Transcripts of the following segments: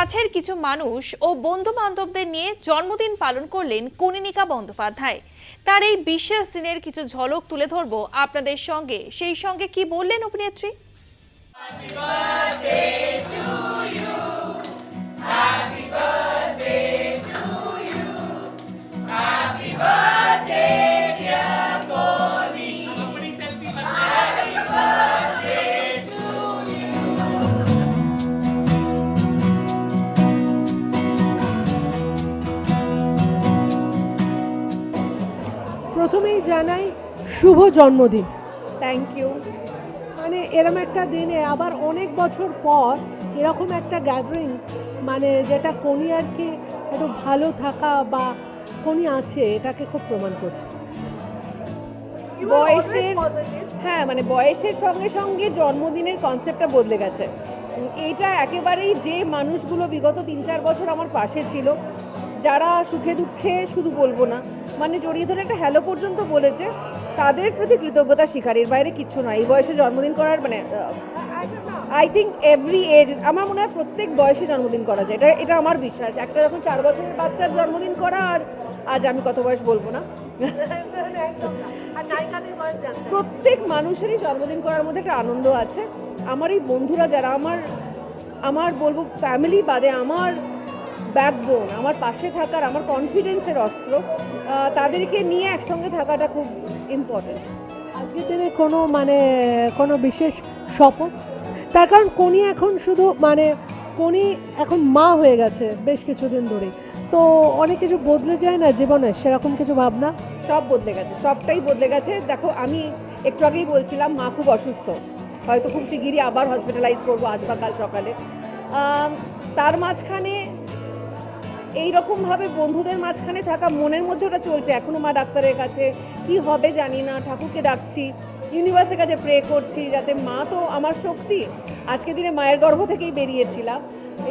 কাছের কিছু মানুষ ও বন্ধু বান্ধবদের নিয়ে জন্মদিন পালন করলেন কনিনিকা বন্দ্যোপাধ্যায়। তার এই বিশেষ দিনের কিছু ঝলক তুলে ধরবো আপনাদের সঙ্গে। সেই সঙ্গে কি বললেন অভিনেত্রী? প্রথমেই জানাই শুভ জন্মদিন। থ্যাংক ইউ মানে এরম একটা দিনে আবার অনেক বছর পর এরকম একটা গ্যাদারিং মানে যেটা কোনি আর কি একটু ভালো থাকা বা কোনি আছে এটাকে খুব প্রমাণ করছে। বয়সের হ্যাঁ মানে বয়সের সঙ্গে সঙ্গে জন্মদিনের কনসেপ্টটা বদলে গেছে। এইটা একেবারেই যে মানুষগুলো বিগত তিন চার বছর আমার পাশে ছিল যারা সুখে দুঃখে শুধু বলব না মানে জড়িয়ে ধরে একটা হ্যালো পর্যন্ত বলেছে, তাদের প্রতি কৃতজ্ঞতা স্বীকার এর বাইরে কিচ্ছু নয়। এই বয়সে জন্মদিন করার মানে আই থিঙ্ক এভরি এজ আমার মনে হয় প্রত্যেক বয়সে জন্মদিন করা যায়। এটা এটা আমার বিশ্বাস। একটা যখন চার বছরের বাচ্চার জন্মদিন করা, আর আজ আমি কত বয়স বলব না? প্রত্যেক মানুষেরই জন্মদিন করার মধ্যে একটা আনন্দ আছে। আমার এই বন্ধুরা যারা, আমার আমার বলব ফ্যামিলি বাদে আমার ব্যাকবোন আমার পাশে থাকার আমার কনফিডেন্সের অস্ত্র তাদেরকে নিয়ে একসঙ্গে থাকাটা খুব ইম্পর্টেন্ট আজকের দিনে কোনো মানে কোনো বিশেষ শপথ? তার কারণ কোনি এখন শুধু মানে কোনি এখন মা হয়ে গেছে বেশ কিছুদিন ধরে তো অনেক কিছু বদলে যায় না জীবনে? সেরকম কিছু ভাবনা? সব বদলে গেছে সবটাই বদলে গেছে। দেখো আমি একটু আগেই বলছিলাম মা খুব অসুস্থ। হয়তো খুব শিগগিরই আবার হসপিটালাইজ করব আজ বা কাল সকালে। তার মাঝখানে এই রকমভাবে বন্ধুদের মাঝখানে থাকা মনের মধ্যে ওটা চলছে। এখনও মা ডাক্তারের কাছে কি হবে জানি না, ঠাকুরকে ডাকছি ইউনিভার্সের কাছে প্রে করছি যাতে মা তো আমার শক্তি। আজকে দিনে মায়ের গর্ভ থেকেই বেরিয়েছিলাম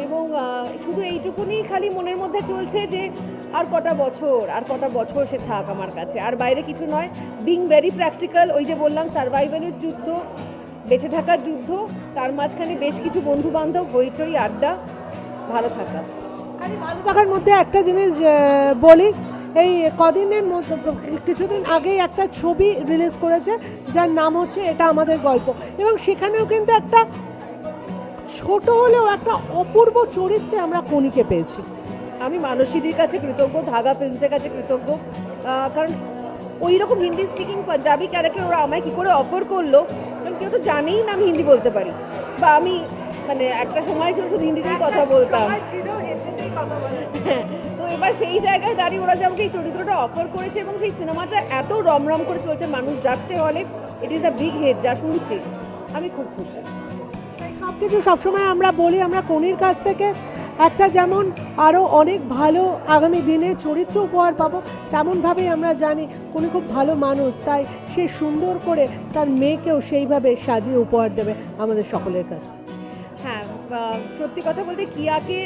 এবং শুধু এইটুকুনি খালি মনের মধ্যে চলছে যে আর কটা বছর, আর কটা বছর সে থাক আমার কাছে। আর বাইরে কিছু নয় বিং ভেরি প্র্যাকটিক্যাল ওই যে বললাম সার্ভাইভালের যুদ্ধ, বেঁচে থাকার যুদ্ধ, তার মাঝখানে বেশ কিছু বন্ধু বান্ধব হইচই, আড্ডা, ভালো থাকা। আমি ভালো মধ্যে একটা জিনিস বলি। এই কদিনের মধ্যে, কিছুদিন আগেই একটা ছবি রিলিজ করেছে, যার নাম হচ্ছে এটা আমাদের গল্প। এবং সেখানেও কিন্তু একটা ছোট হলেও একটা অপূর্ব চরিত্রে আমরা কণিকে পেয়েছি। আমি মানসীদির কাছে কৃতজ্ঞ, ধাগা ফিল্মসের কাছে কৃতজ্ঞ। কারণ ওই রকম হিন্দি স্পিকিং পাঞ্জাবি ক্যারেক্টার ওরা আমায় কী করে অফার করল কারণ কেউ তো জানেই না আমি হিন্দি বলতে পারি। বা আমি মানে একটা সময় ছিল শুধু হিন্দিতেই কথা বলতাম। হ্যাঁ তো এবার সেই জায়গায় দাঁড়িয়ে ওরা যে আমাকে এই চরিত্রটা অফার করেছে এবং সেই সিনেমাটা এত রমরম করে চলছে মানুষ যাচ্ছে হলে it is a big head যা শুনছি আমি খুব খুশি। সব কিছু সবসময় আমরা বলি আমরা কনির কাছ থেকে একটা যেমন আরও অনেক ভালো আগামী দিনে চরিত্র উপহার পাবো, তেমনভাবেই আমরা জানি উনি খুব ভালো মানুষ, তাই সে সুন্দর করে তার মেয়েকেও সেইভাবে সাজিয়ে উপহার দেবে আমাদের সকলের কাছে। হ্যাঁ সত্যি কথা বলতে কিয়াকে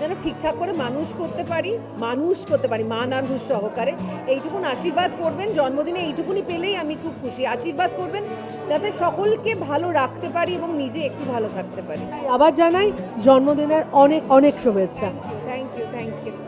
যেন ঠিকঠাক করে মানুষ করতে পারি মানুষ করতে পারি মান আর হুশ সহকারে। এইটুকুন আশীর্বাদ করবেন জন্মদিনে এইটুকুনি পেলেই আমি খুব খুশি। আশীর্বাদ করবেন যাতে সকলকে ভালো রাখতে পারি এবং নিজে একটু ভালো থাকতে পারি। আবার জানাই জন্মদিনের অনেক অনেক শুভেচ্ছা। থ্যাংক